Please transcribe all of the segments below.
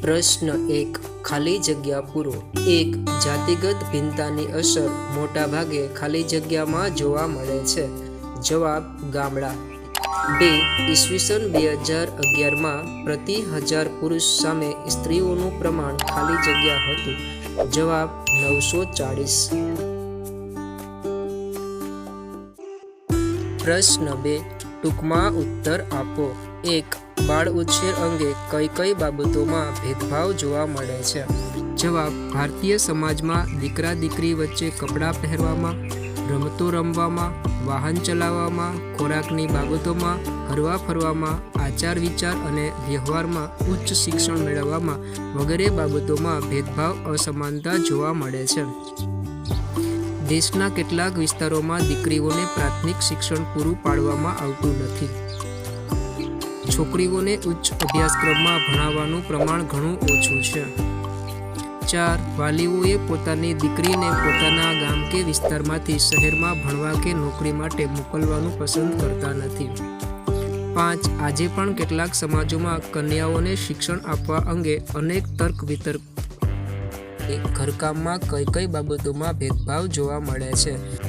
પ્રશ્ન એક, ખાલી જગ્યા પૂરો. એક, જાતિગત ભિન્નતાની અસર મોટાભાગે ખાલી જગ્યામાં જોવા મળે છે. જવાબ, ગામડા. બે, ઈસવીસન બે હજાર અગિયારમાં પ્રતિ હજાર પુરુષ સામે સ્ત્રીઓનું પ્રમાણ ખાલી જગ્યા હતું. જવાબ, નવસો ચાળીસ. પ્રશ્ન બે, ટૂંકમાં ઉત્તર આપો. એક બાળ ઉછેર અંગે કઈ કઈ બાબતોમાં ભેદભાવ જોવા મળે છે? જવાબ, ભારતીય સમાજમાં દીકરા દીકરી વચ્ચે કપડાં પહેરવામાં, રમતો રમવામાં, વાહન ચલાવવામાં, ખોરાકની બાબતોમાં, હરવા ફરવામાં, આચાર વિચાર અને વ્યવહારમાં ઉચ્ચ શિક્ષણ મેળવવામાં વગેરે બાબતોમાં ભેદભાવ અસમાનતા જોવા મળે છે. દેશના કેટલાક વિસ્તારોમાં દીકરીઓને પ્રાથમિક શિક્ષણ પૂરું પાડવામાં આવતું નથી. છોકરીઓને ઉચ્ચ અભ્યાસક્રમમાં ભણાવવાનું પ્રમાણ ઘણું ઓછું છે. ચાર, વાલીઓએ પોતાની દીકરીને પોતાના ગામ કે વિસ્તારમાંથી શહેરમાં ભણવા કે નોકરી માટે મોકલવાનું પસંદ કરતા નથી. પાંચ, આજે પણ કેટલાક સમાજોમાં કન્યાઓને શિક્ષણ આપવા અંગે અનેક તર્ક વિતર્ક. ઘરકામમાં કઈ કઈ બાબતોમાં ભેદભાવ જોવા મળે છે.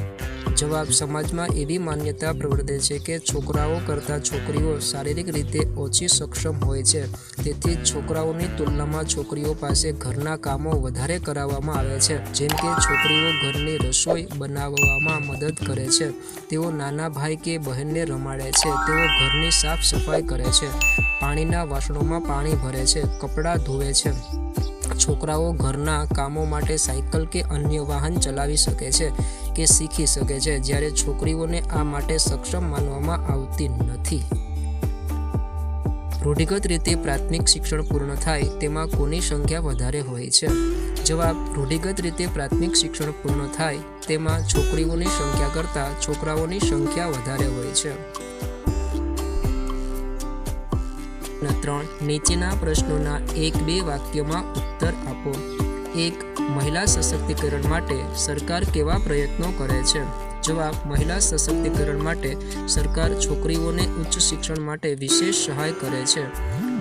જવાબ સમાજમાં એવી માન્યતા પ્રવર્તે છે કે છોકરાઓ કરતાં છોકરીઓ શારીરિક રીતે ઓછી સક્ષમ હોય છે. તેથી છોકરાઓની તુલનામાં છોકરીઓ પાસે ઘરના કામો વધારે કરાવવામાં આવે છે. જેમ કે છોકરીઓ ઘરની રસોઈ બનાવવામાં મદદ કરે છે. તેઓ નાના ભાઈ કે બહેનને રમાડે છે. તેઓ ઘરની સાફ સફાઈ કરે છે. પાણીના વાસણોમાં પાણી ભરે છે. કપડાં ધોવે છે. છોકરાઓ ઘરના કામો માટે સાયકલ કે અન્ય વાહન ચલાવી શકે છે કે શીખી શકે છે, જ્યારે છોકરીઓને આ માટે સક્ષમ માનવામાં આવતી નથી. રૂઢિગત રીતે પ્રાથમિક શિક્ષણ પૂર્ણ થાય, તેમાં કોની સંખ્યા વધારે હોય છે? જવાબ, રૂઢિગત રીતે પ્રાથમિક શિક્ષણ પૂર્ણ થાય, તેમાં છોકરીઓની સંખ્યા કરતાં છોકરાઓની સંખ્યા વધારે હોય છે. ત્રણ. નીચેના પ્રશ્નોના એક બે વાક્યમાં ઉત્તર આપો. એક, મહિલા સશક્તિકરણ માટે સરકાર કેવા પ્રયત્નો કરે છે? જવાબ, મહિલા સશક્તિકરણ માટે સરકાર છોકરીઓને ઉચ્ચ શિક્ષણ માટે વિશેષ સહાય કરે છે.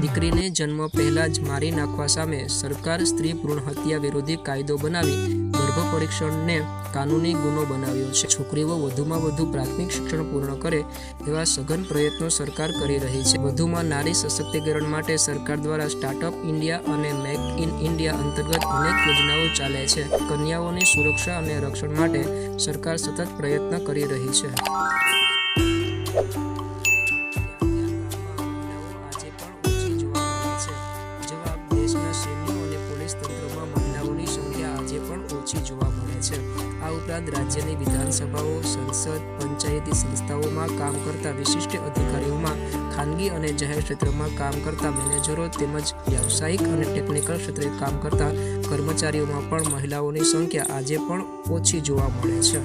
દીકરીને જન્મ પહેલાં જ મારી નાખવા સામે સરકાર સ્ત્રી ભ્રૂણ હત્યા વિરોધી કાયદો બનાવી ગર્ભ પરીક્ષણને કાનૂની ગુનો બનાવ્યો છે. છોકરીઓ વધુમાં વધુ પ્રાથમિક શિક્ષણ પૂર્ણ કરે એવા સઘન પ્રયત્નો સરકાર કરી રહી છે. વધુમાં નારી સશક્તિકરણ માટે સરકાર દ્વારા સ્ટાર્ટઅપ ઇન્ડિયા અને મેક ઇન ઇન્ડિયા અંતર્ગત અનેક યોજનાઓ ચાલે છે. કન્યાઓની સુરક્ષા અને રક્ષણ માટે સરકાર સતત પ્રયત્ન કરી રહી છે. ઉપરાંત રાજ્યની વિધાનસભાઓ, સંસદ, પંચાયતી સંસ્થાઓમાં કામ કરતા વિશિષ્ટ અધિકારીઓમાં ખાનગી અને જાહેર ક્ષેત્રમાં કામ કરતા મેનેજરો તેમજ વ્યાવસાયિક અને ટેકનિકલ ક્ષેત્રે કામ કરતા કર્મચારીઓમાં પણ મહિલાઓની સંખ્યા આજે પણ ઓછી જોવા મળે છે.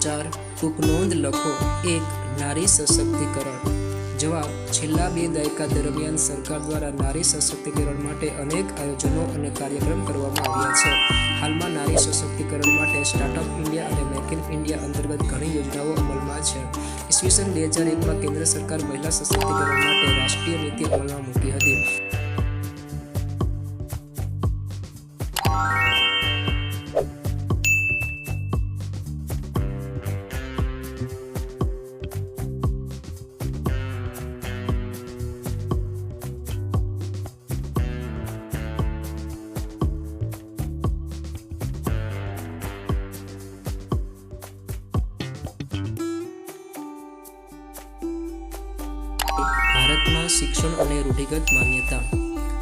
ચાર, ટૂંક નોંધ લખો. એક, નારી સશક્તિકરણ. જવાબ. છેલ્લા બે દાયકા દરમિયાન સરકાર દ્વારા નારી સશક્તિકરણ માટે અનેક આયોજનો અને કાર્યક્રમ કરવામાં આવ્યા છે. હાલમાં નારી સશક્તિકરણ માટે સ્ટાર્ટઅપ ઇન્ડિયા અને મેક ઇન ઇન્ડિયા અંતર્ગત ઘણી યોજનાઓ અમલમાં છે. ઈસવીસન બે હજાર એકમાં કેન્દ્ર સરકાર મહિલા સશક્તિકરણ માટે રાષ્ટ્રીય નીતિ અમલમાં મૂકી હતી. શિક્ષણ અને રૂઢિગત માન્યતા.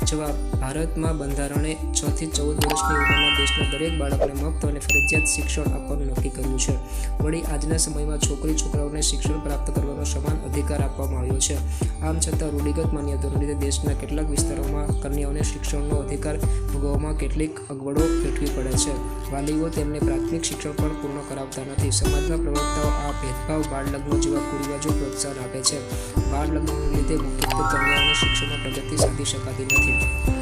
જવાબ, ભારતમાં બંધારણે છ થી ચૌદ વર્ષની ઉંમરના દેશના દરેક બાળકને મફત અને ફરજિયાત શિક્ષણ આપવાનું નક્કી કર્યું છે. વળી આજના સમયમાં છોકરી છોકરાઓને શિક્ષણ પ્રાપ્ત કરવાનો સમાન અધિકાર આપવામાં આવ્યો છે. આમ છતાં રૂઢિગત માન્યતાઓને લીધે દેશના કેટલાક વિસ્તારોમાં કન્યાઓને શિક્ષણનો અધિકાર ભોગવવામાં કેટલીક અગવડો વેઠવી પડે છે. વાલીઓ તેમને પ્રાથમિક શિક્ષણ પણ પૂર્ણ કરાવતા નથી. સમાજના પ્રવક્તાઓ આ ભેદભાવ બાળ લગ્ન જેવા કુરિવાજો પ્રોત્સાહન આપે છે. બાળ લગ્નને લીધે મુખ્યત્વે કન્યાઓને શિક્ષણમાં પ્રગતિ સાધી શકાતી નથી.